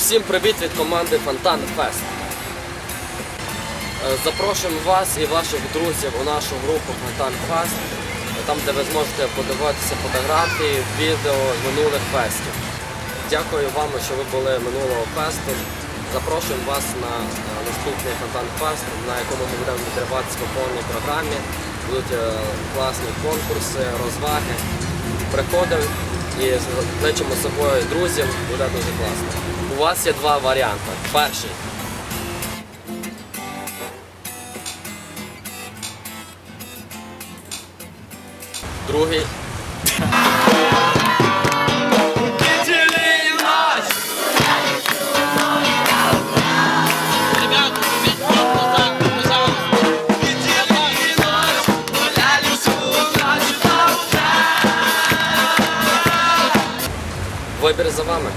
Усім привіт від команди Фонтан Фест. Е, Запрошуємо вас і ваших друзів у нашу групу Фонтан Фест, там, де ви зможете подивитися фотографії, відео з минулих фестів. Дякую вам, що ви були минулого фесту. Запрошуємо вас на е, наступний Фонтан Фест, на якому ми будемо відриватися по повній програмі. Будуть е, класні конкурси, розваги. Приходимо і кличемо з собою друзів, буде дуже класно. У вас є два варіанти. Перший. Другий. Вибір за вами.